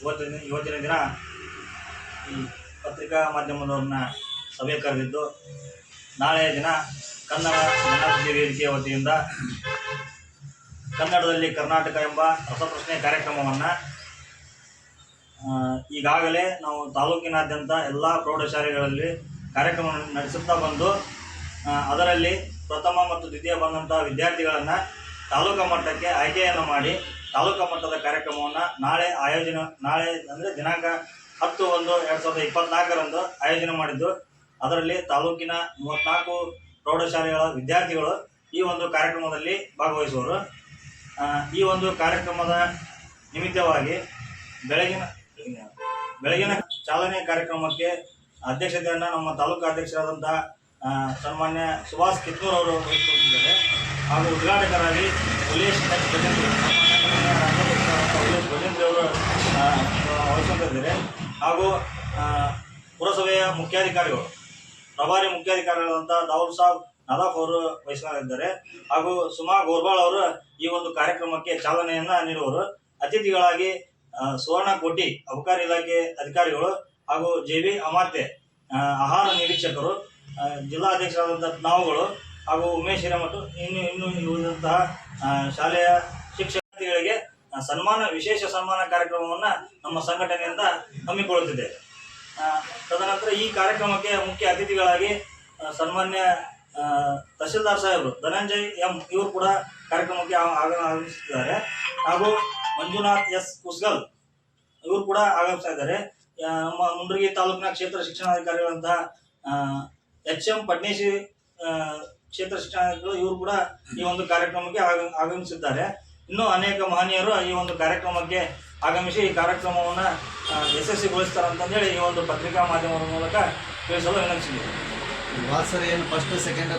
ಇವತ್ತಿನ ಇವತ್ತಿನ ದಿನ ಈ ಪತ್ರಿಕಾ ಮಾಧ್ಯಮದವ್ರನ್ನ ಸಭೆ ಕರೆದಿದ್ದು ನಾಳೆಯ ದಿನ ಕನ್ನಡ ಜನಾಭಿವೃದ್ಧಿ ವೇದಿಕೆಯ ವತಿಯಿಂದ ಕನ್ನಡದಲ್ಲಿ ಕರ್ನಾಟಕ ಎಂಬ ರಸಪ್ರಶ್ನೆ ಕಾರ್ಯಕ್ರಮವನ್ನು ಈಗಾಗಲೇ ನಾವು ತಾಲೂಕಿನಾದ್ಯಂತ ಎಲ್ಲ ಪ್ರೌಢಶಾಲೆಗಳಲ್ಲಿ ಕಾರ್ಯಕ್ರಮ ನಡೆಸುತ್ತಾ ಬಂದು ಅದರಲ್ಲಿ ಪ್ರಥಮ ಮತ್ತು ದ್ವಿತೀಯ ಬಂದಂಥ ವಿದ್ಯಾರ್ಥಿಗಳನ್ನು ತಾಲೂಕು ಮಟ್ಟಕ್ಕೆ ಆಯ್ಕೆಯನ್ನು ಮಾಡಿ ತಾಲೂಕಾ ಮಟ್ಟದ ಕಾರ್ಯಕ್ರಮವನ್ನು ನಾಳೆ ಆಯೋಜನೆ, ನಾಳೆ ಅಂದರೆ ದಿನಾಂಕ ಹತ್ತು ಒಂದು ಎರಡು ಸಾವಿರದ ಇಪ್ಪತ್ನಾಲ್ಕರಂದು ಆಯೋಜನೆ ಮಾಡಿದ್ದು. ಅದರಲ್ಲಿ ತಾಲೂಕಿನ ಮೂವತ್ನಾಲ್ಕು ಪ್ರೌಢಶಾಲೆಗಳ ವಿದ್ಯಾರ್ಥಿಗಳು ಈ ಒಂದು ಕಾರ್ಯಕ್ರಮದಲ್ಲಿ ಭಾಗವಹಿಸುವರು. ಈ ಒಂದು ಕಾರ್ಯಕ್ರಮದ ನಿಮಿತ್ತವಾಗಿ ಬೆಳಗಿನ ಬೆಳಗಿನ ಚಾಲನೆ ಕಾರ್ಯಕ್ರಮಕ್ಕೆ ಅಧ್ಯಕ್ಷತೆಯನ್ನು ನಮ್ಮ ತಾಲೂಕು ಅಧ್ಯಕ್ಷರಾದಂಥ ಸನ್ಮಾನ್ಯ ಸುಭಾಷ್ ಕಿತ್ತೂರ್ ಅವರು ವಹಿಸಿಕೊಂಡಿದ್ದಾರೆ ಹಾಗೂ ಉದ್ಘಾಟಕರಾಗಿ ಉಲ್ಲೇಶ್ ಎಚ್ ಗಜೇಂದ್ರ ಭಜಂತ್ರಿ ಅವರು ವಹಿಸಿಕೊಂಡಿದ್ದಾರೆ ಹಾಗೂ ಪುರಸಭೆಯ ಮುಖ್ಯಾಧಿಕಾರಿಗಳು, ಪ್ರಭಾರಿ ಮುಖ್ಯಾಧಿಕಾರಿಗಳಾದಂಥ ದಾವೂದ್ ಸಾಬ್, ನದಾಫ್ ಅವರು ವಹಿಸಿಕೊಂಡಿದ್ದಾರೆ ಹಾಗೂ ಸುಮಾ ಗೋರ್ಬಾಳ್ ಅವರು ಈ ಒಂದು ಕಾರ್ಯಕ್ರಮಕ್ಕೆ ಚಾಲನೆಯನ್ನ ನೀಡುವರು. ಅತಿಥಿಗಳಾಗಿ ಸುವರ್ಣ ಕೋಟಿ ಅಬಕಾರಿ ಇಲಾಖೆ ಅಧಿಕಾರಿಗಳು ಹಾಗೂ ಜೆ ಬಿ ಅಮಾತೆ ಆಹಾರ ನಿರೀಕ್ಷಕರು ಜಿಲ್ಲಾ ಅಧ್ಯಕ್ಷರಾದಂಥ ನಾವುಗಳು ಹಾಗೂ ಉಮೇಶ್ ಹಿರೇಮಠ, ಇನ್ನು ಇನ್ನು ಉಳಿದಂತಹ ಶಾಲೆಯ ಶಿಕ್ಷಕಿಗಳಿಗೆ ಸನ್ಮಾನ, ವಿಶೇಷ ಸನ್ಮಾನ ಕಾರ್ಯಕ್ರಮವನ್ನು ನಮ್ಮ ಸಂಘಟನೆಯಿಂದ ಹಮ್ಮಿಕೊಳ್ಳುತ್ತಿದೆ ತದನಂತರ ಈ ಕಾರ್ಯಕ್ರಮಕ್ಕೆ ಮುಖ್ಯ ಅತಿಥಿಗಳಾಗಿ ಸನ್ಮಾನ್ಯ ತಹಸೀಲ್ದಾರ್ ಸಾಹೇಬರು ಧನಂಜಯ್ ಎಂ, ಇವರು ಕೂಡ ಕಾರ್ಯಕ್ರಮಕ್ಕೆ ಆಗಮಿಸುತ್ತಿದ್ದಾರೆ. ಹಾಗೂ ಮಂಜುನಾಥ್ ಎಸ್ ಕುಸ್ಗಲ್ ಇವರು ಕೂಡ ಆಗಮಿಸ್ತಾ ಇದ್ದಾರೆ. ನಮ್ಮ ಮುಂಡ್ರಿಗಿ ತಾಲೂಕಿನ ಕ್ಷೇತ್ರ ಶಿಕ್ಷಣಾಧಿಕಾರಿಗಳಂತಹ ಎಚ್ ಎಂ ಪಟ್ನೇಶಿ ಕ್ಷೇತ್ರ ಶಿಕ್ಷಣಗಳು ಇವರು ಕೂಡ ಈ ಒಂದು ಕಾರ್ಯಕ್ರಮಕ್ಕೆ ಆಗ- ಆಗಮಿಸಿದ್ದಾರೆ. ಇನ್ನೂ ಅನೇಕ ಮಹನೀಯರು ಈ ಒಂದು ಕಾರ್ಯಕ್ರಮಕ್ಕೆ ಆಗಮಿಸಿ ಈ ಕಾರ್ಯಕ್ರಮವನ್ನು ಯಶಸ್ವಿಗೊಳಿಸ್ತಾರೆ ಅಂತಂದೇಳಿ ಈ ಒಂದು ಪತ್ರಿಕಾ ಮಾಧ್ಯಮದ ಮೂಲಕ ತಿಳಿಸಲು ವಿನಂತಿಸಿದ್ದೀವಿ ವಾಸರೇನು ಫಸ್ಟ್ ಸೆಕೆಂಡ್